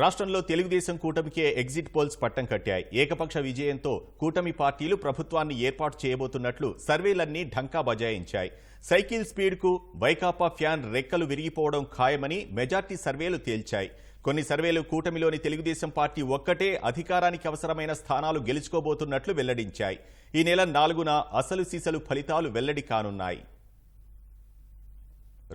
రాష్ట్రంలో Telugu Desam కూటమికే exit polls పట్టం కట్టాయి. ఏకపక్ష విజయంతో కూటమి పార్టీలు ప్రభుత్వాన్ని ఏర్పాటు చేయబోతున్నట్లు సర్వేలన్నీ ఢంకా బజాయించాయి. సైకిల్ స్పీడ్కు వైకాపా ఫ్యాన్ రెక్కలు విరిగిపోవడం ఖాయమని మెజార్టీ సర్వేలు తేల్చాయి. కొన్ని సర్వేలు కూటమిలోని తెలుగుదేశం పార్టీ ఒక్కటే అధికారానికి అవసరమైన స్థానాలు గెలుచుకోబోతున్నట్లు వెల్లడించాయి. ఈ నెల నాలుగున అసలు సీసలు ఫలితాలు వెల్లడి కానున్నాయి.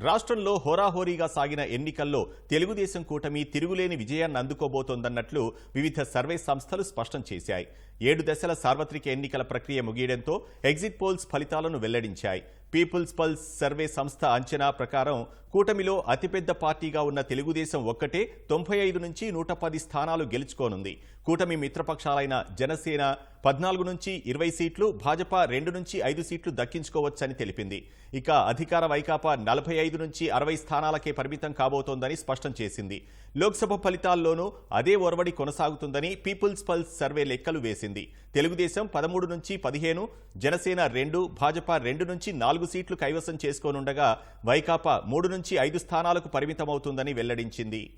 రాష్ట్రంలో హోరాహోరీగా సాగిన ఎన్నికల్లో తెలుగుదేశం కూటమి తిరుగులేని విజయాన్ని అందుకోబోతోందన్నట్లు వివిధ సర్వే సంస్థలు స్పష్టం చేశాయి. ఏడు దశల సార్వత్రిక ఎన్నికల ప్రక్రియ ముగియడంతో ఎగ్జిట్ పోల్స్ ఫలితాలను వెల్లడించాయి. పీపుల్స్ పల్స్ సర్వే సంస్థ అంచనా ప్రకారం కూటమిలో అతిపెద్ద పార్టీగా ఉన్న తెలుగుదేశం ఒక్కటే తొంభై ఐదు నుంచి నూట పది స్థానాలు గెలుచుకోనుంది. కూటమి మిత్రపక్షాలైన జనసేన పద్నాలుగు నుంచి ఇరవై సీట్లు భాజపా రెండు నుంచి ఐదు సీట్లు దక్కించుకోవచ్చని తెలిపింది. ఇక అధికార వైకాపా నలభై ఐదు నుంచి అరవై స్థానాలకే పరిమితం కాబోతోందని స్పష్టం చేసింది. లోక్సభ ఫలితాల్లోనూ అదే ఒరవడి కొనసాగుతుందని పీపుల్స్ పల్స్ సర్వే లెక్కలు వేసింది. తెలుగుదేశం పదమూడు నుంచి పదిహేను జనసేన రెండు భాజపా రెండు నుంచి నాలుగు సీట్లు కైవసం చేసుకోనుండగా వైకాపా మూడు నుంచి ఐదు స్థానాలకు పరిమితమవుతుందని వెల్లడించింది.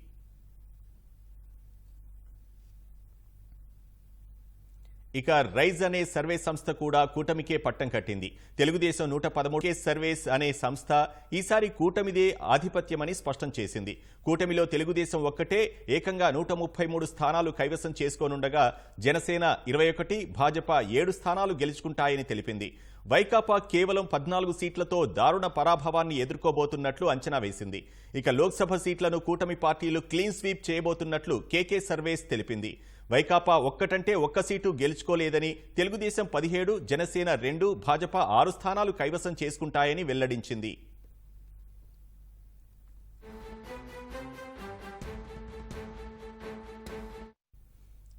ఇక రైజ్ అనే సర్వే సంస్థ కూడా కూటమికే పట్టం కట్టింది. తెలుగుదేశం నూట పదమూడు సర్వేస్ అనే సంస్థ ఈసారి కూటమిదే ఆధిపత్యమని స్పష్టం చేసింది. కూటమిలో తెలుగుదేశం ఒక్కటే ఏకంగా నూట ముప్పై మూడు స్థానాలు కైవసం చేసుకోనుండగా జనసేన ఇరవై ఒకటి భాజపా ఏడు స్థానాలు గెలుచుకుంటాయని తెలిపింది. వైకాపా కేవలం పద్నాలుగు సీట్లతో దారుణ పరాభవాన్ని ఎదుర్కోబోతున్నట్లు అంచనా వేసింది. ఇక లోక్సభ సీట్లను కూటమి పార్టీలు క్లీన్ స్వీప్ చేయబోతున్నట్లు కేకే సర్వేస్ తెలిపింది. వైకాపా ఒక్కటంటే ఒక్క సీటు గెలుచుకోలేదని తెలుగుదేశం పదిహేడు జనసేన రెండు భాజపా ఆరు స్థానాలు కైవసం చేసుకుంటాయని వెల్లడించింది.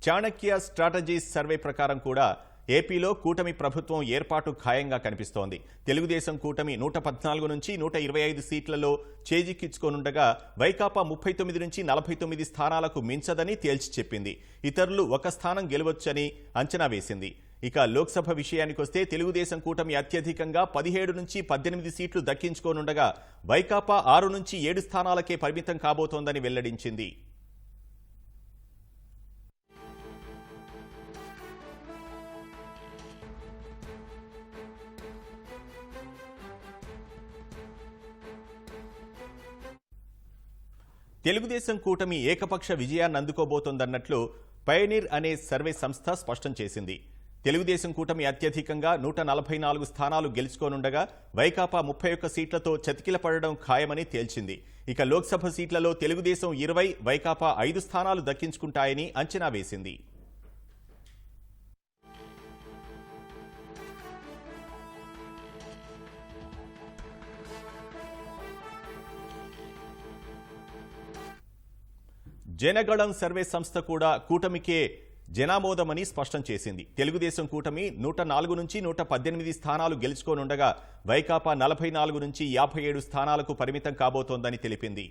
చాణక్య స్ట్రాటజీస్ సర్వే ప్రకారం కూడా ఏపీలో కూటమి ప్రభుత్వం ఏర్పాటు ఖాయంగా కనిపిస్తోంది. తెలుగుదేశం కూటమి నూట పద్నాలుగు నుంచి నూట ఇరవై ఐదు సీట్లలో చేజిక్కించుకోనుండగా వైకాపా ముప్పై తొమ్మిది నుంచి నలభై తొమ్మిది స్థానాలకు మించదని తేల్చి చెప్పింది. ఇతరులు ఒక స్థానం గెలవచ్చని అంచనా వేసింది. ఇక లోక్సభ విషయానికొస్తే తెలుగుదేశం కూటమి అత్యధికంగా పదిహేడు నుంచి పద్దెనిమిది సీట్లు దక్కించుకోనుండగా వైకాపా ఆరు నుంచి ఏడు స్థానాలకే పరిమితం కాబోతోందని వెల్లడించింది. తెలుగుదేశం కూటమి ఏకపక్ష విజయాన్ని అందుకోబోతోందన్నట్లు పయనీర్ అనే సర్వే సంస్థ స్పష్టం చేసింది. తెలుగుదేశం కూటమి అత్యధికంగా నూట నలభై నాలుగు స్థానాలు గెలుచుకోనుండగా వైకాపా ముప్పై ఒక్క సీట్లతో చతికిలపడడం ఖాయమని తేల్చింది. ఇక లోక్సభ సీట్లలో తెలుగుదేశం ఇరవై వైకాపా ఐదు స్థానాలు దక్కించుకుంటాయని అంచనా వేసింది. జనగళం సర్వే సంస్థ కూడా కూటమికే జనామోదమని స్పష్టం చేసింది. తెలుగుదేశం కూటమి నూట నాలుగు నుంచి నూట పద్దెనిమిది స్థానాలు గెలుచుకోనుండగా వైకాపా నలభై నాలుగు నుంచి యాభై ఏడు స్థానాలకు పరిమితం కాబోతోందని తెలిపింది.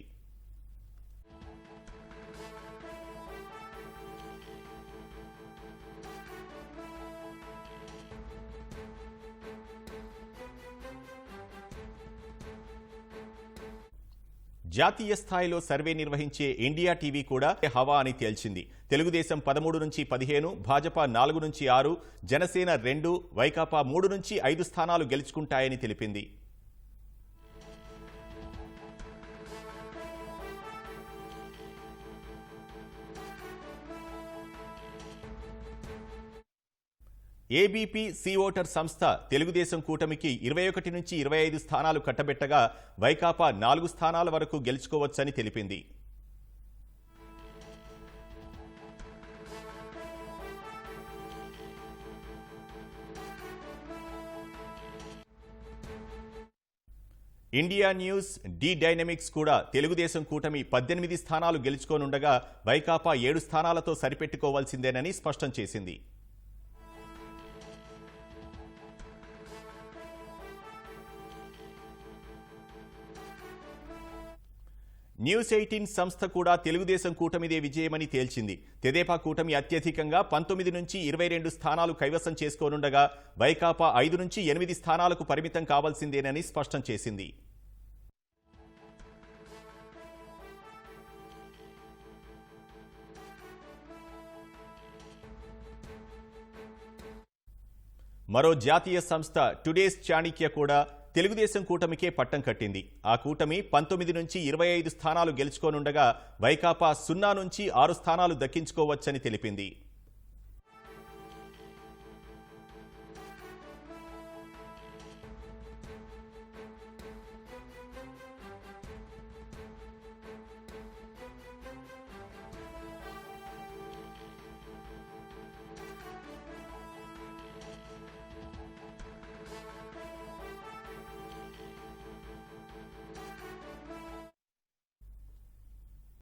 జాతీయ స్థాయిలో సర్వే నిర్వహించే ఇండియా టీవీ కూడా హవా అని తేల్చింది. తెలుగుదేశం పదమూడు నుంచి పదిహేను భాజపా నాలుగు నుంచి ఆరు జనసేన రెండు వైకాపా మూడు నుంచి ఐదు స్థానాలు గెలుచుకుంటాయని తెలిపింది. ఏబీపీ సి ఓటర్ సంస్థ తెలుగుదేశం కూటమికి ఇరవై ఒకటి నుంచి ఇరవై ఐదు స్థానాలు కట్టబెట్టగా వైకాపా నాలుగు స్థానాల వరకు గెలుచుకోవచ్చని తెలిపింది. ఇండియా న్యూస్ డి డైనమిక్స్ కూడా తెలుగుదేశం కూటమి పద్దెనిమిది స్థానాలు గెలుచుకోనుండగా వైకాపా ఏడు స్థానాలతో సరిపెట్టుకోవాల్సిందేనని స్పష్టం చేసింది. న్యూస్ ఎయిటీన్ సంస్థ కూడా తెలుగుదేశం కూటమిదే విజయమని తేల్చింది. తెదేపా కూటమి అత్యధికంగా పంతొమ్మిది నుంచి ఇరవై రెండు స్థానాలు కైవసం చేసుకోనుండగా వైకాపా ఐదు నుంచి ఎనిమిది స్థానాలకు పరిమితం కావాల్సిందేనని స్పష్టం చేసింది. మరో జాతీయ సంస్థ టుడేస్ చాణిక్య కూడా తెలుగుదేశం కూటమికే పట్టం కట్టింది. ఆ కూటమి పంతొమ్మిది నుంచి ఇరవై ఐదు స్థానాలు గెలుచుకోనుండగా వైకాపా సున్నా నుంచి ఆరు స్థానాలు దక్కించుకోవచ్చని తెలిపింది.